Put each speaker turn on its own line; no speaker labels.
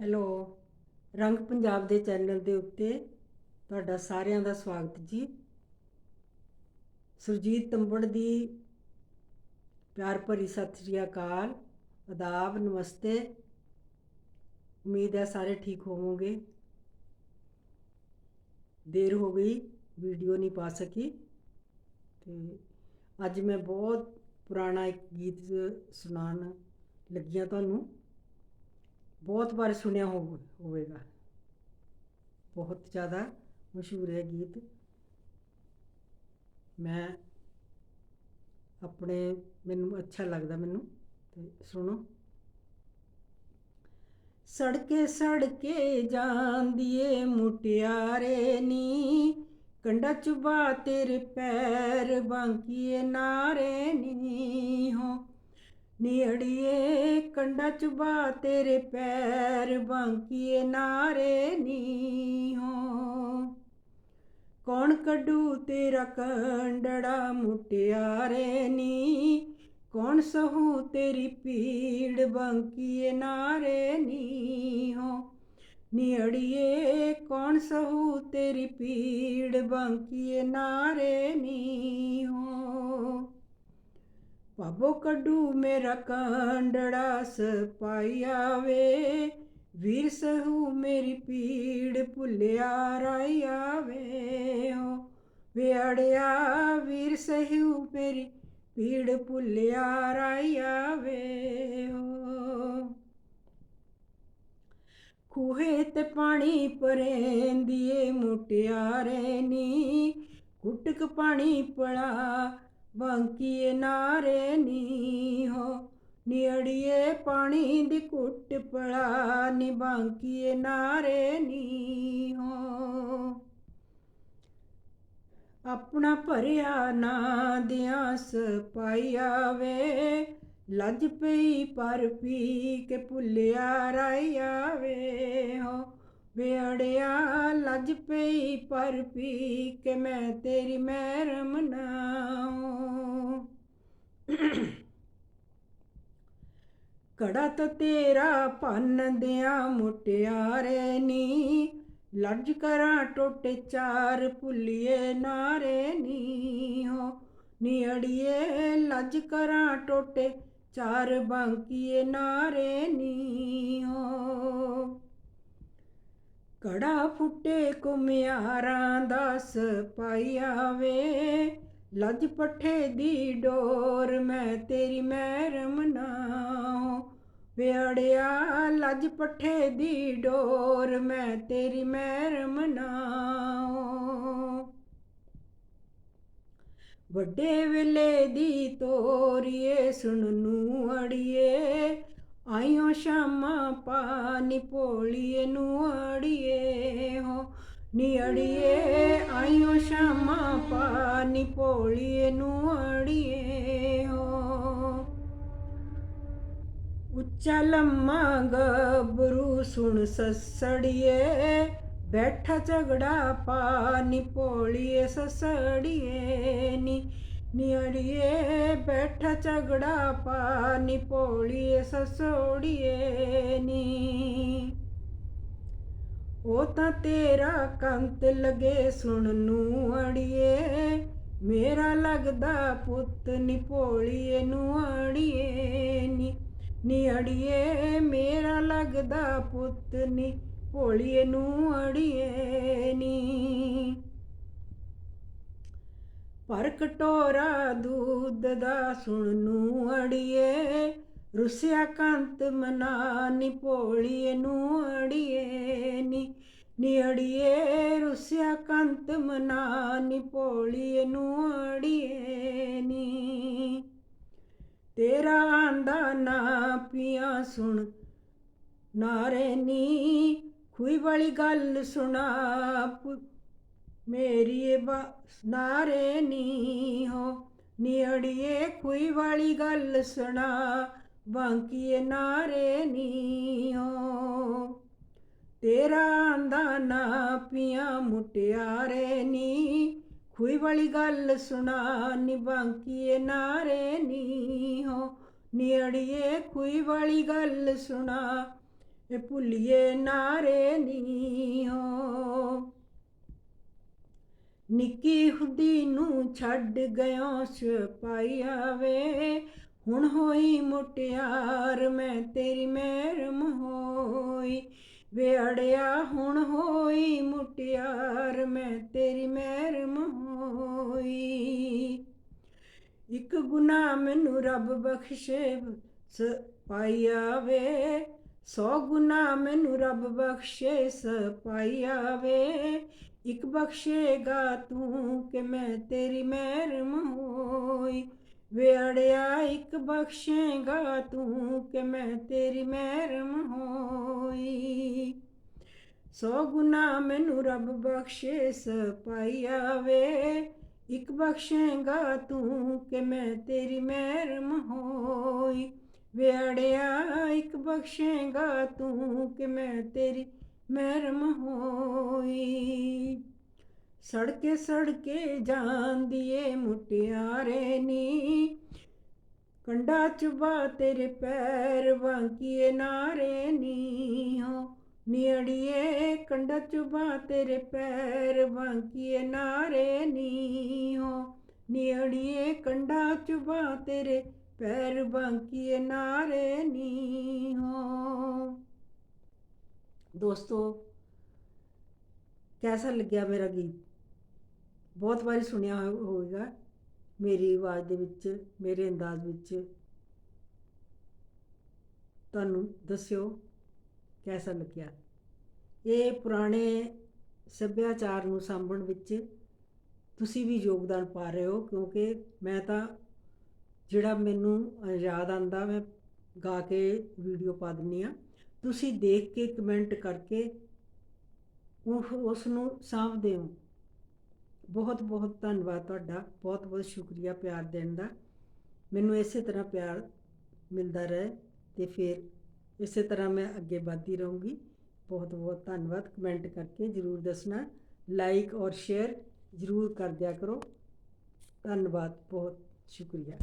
Hello, ਰੰਗ ਪੰਜਾਬ ਦੇ channel ਦੇ ਉੱਤੇ ਤੁਹਾਡਾ ਸਾਰਿਆਂ ਦਾ ਸਵਾਗਤ ਜੀ। ਸੁਰਜੀਤ ਤੰਬੜ ਦੀ ਪਿਆਰ ਭਰੀ ਸਤਿ ਸ੍ਰੀ ਅਕਾਲ ਅਦਾਬ ਨਮਸਤੇ। ਉਮੀਦ ਹੈ ਸਾਰੇ ਠੀਕ ਹੋਵੋਗੇ। ਦੇਰ ਹੋ ਗਈ, ਵੀਡੀਓ ਨਹੀਂ ਪਾ ਸਕੀ। ਤੇ ਅੱਜ ਮੈਂ ਬਹੁਤ ਪੁਰਾਣਾ ਇੱਕ ਗੀਤ ਸੁਣਾਉਣ ਲੱਗੀਆਂ ਤੁਹਾਨੂੰ। ਬਹੁਤ ਵਾਰ ਸੁਣਿਆ ਹੋਵ- ਹੋਵੇਗਾ। ਬਹੁਤ ਜ਼ਿਆਦਾ ਮਸ਼ਹੂਰ ਹੈ ਗੀਤ। ਮੈਂ ਆਪਣੇ, ਮੈਨੂੰ ਅੱਛਾ ਲੱਗਦਾ ਮੈਨੂੰ, ਤੇ ਸੁਣੋ। ਸੜਕੇ ਸੜਕੇ ਜਾਂਦੀ ਏ ਮੁਟਿਆਰੇ ਨੀ, ਕੰਡਾ ਚੁਬਾ ਤੇਰੇ ਪੈਰ ਬਾਂਕੀਏ ਨਾਰੇ ਨੀ ਹੋ। ਨੀੜੀਏ ਕੰਡਾ ਚੁਬਾ ਤੇਰੇ ਪੈਰ ਬਾਂਕੀਏ ਨਾਰੇ ਨੀ ਹੋ ਕੌਣ ਕੱਢੂ ਤੇਰਾ ਕੰਡੜਾ ਮੁਟਿਆਰੇ ਨੀ? ਕੌਣ ਸਹੂ ਤੇਰੀ ਪੀੜ ਬਾਂਕੀਏ ਨਾਰੇ ਨੀ ਹੋ ਨੀੜੀਏ ਕੌਣ ਸਹੂ ਤੇਰੀ ਪੀੜ ਬਾਂਕੀਏ ਨਾਰੇ ਨੀ ਹੋ ਪਾਬੋ ਕੱਢੂ ਮੇਰਾ ਕਾਂਡੜਾ ਸਪਾਈਆ ਵੇ ਵੀਰ ਸਹੂ ਮੇਰੀ ਪੀੜ ਭੁੱਲਿਆ ਰਾਇਆ ਵੇ ਹੋ। ਵਿਅੜਿਆ ਵੀਰ ਸਹੂ ਮੇਰੀ ਪੀੜ ਭੁੱਲਿਆ ਰਾਇਆ ਵੇ ਹੋ। ਖੂਹੇ ਤੇ ਪਾਣੀ ਪਰੇਂਦੀ ਏ, ਮੁਟਿਆਰੇ ਨੀ, ਕੁਟਕ ਪਾਣੀ ਪੜਾ ਬਾਂਕੀਏ ਨਾਰੇ ਨੀ ਹੋ ਨਿੜੀਏ ਪਾਣੀ ਦੀ ਕੁੱਟ ਪੜਾ ਨੀ ਬਾਂਕੀਏ ਨਾਰੇ ਨੀ ਹੋ ਆਪਣਾ ਭਰਿਆ ਨਾ ਦਿਆਂ ਸਪਾਈਆ ਵੇ ਲੱਜ ਪਈ ਪਰ ਪੀ ਕੇ ਭੁੱਲਿਆ ਰਾਇਆ ਵੇ ਹੋ। ਵਿਅੜਿਆ ਲੱਜ ਪਈ ਪਰ ਪੀ ਕੇ ਮੈਂ ਤੇਰੀ ਮਹਿਰਮ ਨਾਉ। ਕੜਾ ਤਾਂ ਤੇਰਾ ਭੰਨ ਦਿਆਂ ਮੁਟਿਆਰੇ ਨੀ। ਲੱਜ ਕਰਾਂ ਟੋਟੇ ਚਾਰ ਭੁੱਲੀਏ ਨਾਰੇ ਨੀ ਹੋ ਨੀੜੀਏ ਲੱਜ ਕਰਾਂ ਟੋਟੇ ਚਾਰ ਬਾਂਕੀਏ ਨਾਰੇ ਨੀ ਹੋ ਕੜਾ ਫੁੱਟੇ ਕੁਮਿਆਰਾਂ ਦਾ ਸਪਾਈਆ ਵੇ ਲੱਜ ਪੱਠੇ ਦੀ ਡੋਰ ਮੈਂ ਤੇਰੀ ਮਹਿਰਮ ਨਾਉ ਵਿਅੜਿਆ ਲੱਜ ਪੱਠੇ ਦੀ ਡੋਰ ਮੈਂ ਤੇਰੀ ਮਹਿਰਮ ਨਾਉ ਵੱਡੇ ਵੇਲੇ ਦੀ ਤੋਰੀਏ ਸੁਣ ਨੂੰ ਅੜੀਏ। ਆਇਓ ਸ਼ਾਮਾਂ ਪਾਣੀ ਪੋਲੀਏ ਨੂੰ ਅੜੀਏ ਹੋ, ਨੀ ਅੜੀਏ। ਆਇਓ ਸ਼ਾਮਾਂ ਪਾਣੀ ਪੋਲੀਏ ਨੂੰ ਅੜੀਏ ਹੋ। ਉੱਚਾ ਲੰਮਾ ਗੱਭਰੂ ਸੁਣ ਸਸੜੀਏ, ਬੈਠਾ ਝਗੜਾ ਪਾਣੀ ਪੋਲੀਏ ਸਸੜੀਏ ਨੀ ਨਿੜੀਏ ਬੈਠਾ ਝਗੜਾ ਸਸੋੜੀਏ ਨੀ। ਉਹ ਤਾਂ ਤੇਰਾ ਕੰਤ ਲਗੇ ਸੁਣ ਨੂੰ ਅੜੀਏ, ਮੇਰਾ ਲੱਗਦਾ ਪੁੱਤ ਨੀ, ਭੋਲੀਏ ਨੂੰ ਅੜੀਏ ਨੀ। ਨੀ ਅੜੀਏ ਮੇਰਾ ਲੱਗਦਾ ਪੁੱਤ ਨੀ, ਭੋਲੀਏ ਨੂੰ ਅੜੀਏ ਨੀ। ਪਰ ਕਟੋਰਾ ਦੂਧ ਦਾ ਸੁਣ ਨੂੰ ਅੜੀਏ, ਰੁਸਿਆ ਕੰਤ ਮਨਾ ਨੀ ਭੋਲੀਏ ਨੂੰ ਅੜੀਏ ਨੀ ਨੀ ਅੜੀਏ, ਰੁਸਿਆ ਕੰਤ ਮਨਾ ਨੀ ਭੋਲੀਏ ਨੂੰ ਅੜੀਏ ਨੀ। ਤੇਰਾ ਆਂਦਾ ਨਾ ਪੀਆ ਸੁਣ, ਨਾਰੇ ਨੀ, ਖੂਈ ਵਾਲੀ ਗੱਲ ਸੁਣਾ ਪੁ- ਮੇਰੀ ਏ ਨਾਰੇ ਨੀ ਹੋ ਨਿੜੀਏ ਖੂਈ ਵਾਲੀ ਗੱਲ ਸੁਣਾ ਬਾਂਕੀਏ ਨਾਰੇ ਨੀ ਹੋ ਤੇਰਾ ਆਂਦਾ ਨਾ ਪੀਆ ਮੁਟਿਆਰੇ ਨੀ। ਖੂਈ ਵਾਲੀ ਗੱਲ ਸੁਣਾ, ਨੀ ਬਾਂਕੀਏ ਨਾਰੇ ਨੀ ਹੋ ਨਿੜੀਏ ਖੂਈ ਵਾਲੀ ਗੱਲ ਸੁਣਾ, ਇਹ ਭੁੱਲੀਏ ਨਾਰੇ ਨੀ ਹੋ ਨਿੱਕੀ ਹੁੰਦੀ ਨੂੰ ਛੱਡ ਗਿਆ ਸਿਪਾਈਆ ਵੇ ਹੁਣ ਹੋਈ ਮੁਟਿਆਰ ਮੈਂ ਤੇਰੀ ਮਿਹਰ ਹੋਈ ਵਿਅੜਿਆ ਹੁਣ ਹੋਈ ਮੁਟਿਆਰ ਮੈਂ ਤੇਰੀ ਮਿਹਰ ਹੋਈ ਇੱਕ ਗੁਨਾਹ ਮੈਨੂੰ ਰੱਬ ਬਖਸ਼ੇ ਸਪਾਈਆ ਵੇ ਸੌ ਗੁਨਾਹ ਮੈਨੂੰ ਰੱਬ ਬਖਸ਼ੇ ਸਪਾਈਆ ਵੇ ਇੱਕ ਬਖਸ਼ੇਗਾ ਤੂੰ ਕਿ ਮੈਂ ਤੇਰੀ ਮਿਹਰ ਹੋਈ ਵੇ ਅੜਿਆ ਇੱਕ ਬਖਸ਼ੇਗਾ ਤੂੰ ਕਿ ਮੈਂ ਤੇਰੀ ਮਿਹਰ ਹੋਈ ਸੌ ਗੁਨਾਹ ਮੈਨੂੰ ਰੱਬ ਬਖਸ਼ੇ ਸਪਾਈਆ ਵੇ ਇੱਕ ਬਖਸ਼ੇਗਾ ਤੂੰ ਕਿ ਮੈਂ ਤੇਰੀ ਮਿਹਰ ਹੋਈ ਵੇ ਅੜਿਆ ਇੱਕ ਬਖਸ਼ੇਗਾ ਤੂੰ ਕਿ ਮੈਂ ਤੇਰੀ ਮਿਹਰ ਹੋਈ। ਸੜਕੇ ਸੜਕੇ ਜਾਂਦੀ ਏ ਮੁਟਿਆਰੇ ਨੀ। ਕੰਡਾ ਚੁਬਾ ਤੇਰੇ ਪੈਰ ਵਾਂਕੀਏ ਨਾਰੇ ਨੀ। ਹੋ ਨੀੜੀਏ ਕੰਡਾ ਚੁਬਾ ਤੇਰੇ ਪੈਰ ਵਾਂਕੀਏ ਨਾਰੇ ਨੀ। ਹੋ ਨੀੜੀਏ ਕੰਡਾ ਚੁਬਾ ਤੇਰੇ ਪੈਰ ਵਾਂਕੀਏ ਨਾਰੇ ਨੀ। ਹੋ ਦੋਸਤੋ, ਕੈਸਾ ਲੱਗਿਆ ਮੇਰਾ ਗੀਤ? ਬਹੁਤ ਵਾਰੀ ਸੁਣਿਆ ਹੋ- ਹੋਵੇਗਾ ਮੇਰੀ ਆਵਾਜ਼ ਦੇ ਵਿੱਚ, ਮੇਰੇ ਅੰਦਾਜ਼ ਵਿੱਚ। ਤੁਹਾਨੂੰ ਦੱਸਿਓ ਕੈਸਾ ਲੱਗਿਆ? ਇਹ ਪੁਰਾਣੇ ਸੱਭਿਆਚਾਰ ਨੂੰ ਸਾਂਭਣ ਵਿੱਚ ਤੁਸੀਂ ਵੀ ਯੋਗਦਾਨ ਪਾ ਰਹੇ ਹੋ, ਕਿਉਂਕਿ ਮੈਂ ਤਾਂ ਜਿਹੜਾ ਮੈਨੂੰ ਯਾਦ ਆਂਦਾ ਮੈਂ ਗਾ ਕੇ ਵੀਡੀਓ ਪਾ ਦਿੰਨੀ ਆ ਤੁਸੀਂ ਦੇਖ ਕੇ ਕਮੈਂਟ ਕਰਕੇ ਉਹ, ਉਸ ਨੂੰ ਸਾਂਭਦੇ ਹੋ ਬਹੁਤ ਬਹੁਤ ਧੰਨਵਾਦ ਤੁਹਾਡਾ। ਬਹੁਤ ਬਹੁਤ ਸ਼ੁਕਰੀਆ ਪਿਆਰ ਦੇਣ ਦਾ। ਮੈਨੂੰ ਇਸੇ ਤਰ੍ਹਾਂ ਪਿਆਰ ਮਿਲਦਾ ਰਹੇ ਤੇ ਫਿਰ ਇਸੇ ਤਰ੍ਹਾਂ ਮੈਂ ਅੱਗੇ ਵਧਦੀ ਰਹੂੰਗੀ। ਬਹੁਤ ਬਹੁਤ ਧੰਨਵਾਦ। ਕਮੈਂਟ ਕਰਕੇ ਜਰੂਰ ਦੱਸਣਾ। ਲਾਈਕ ਔਰ ਸ਼ੇਅਰ ਜਰੂਰ ਕਰ ਦਿਆ ਕਰੋ। ਧੰਨਵਾਦ। ਬਹੁਤ ਸ਼ੁਕਰੀਆ।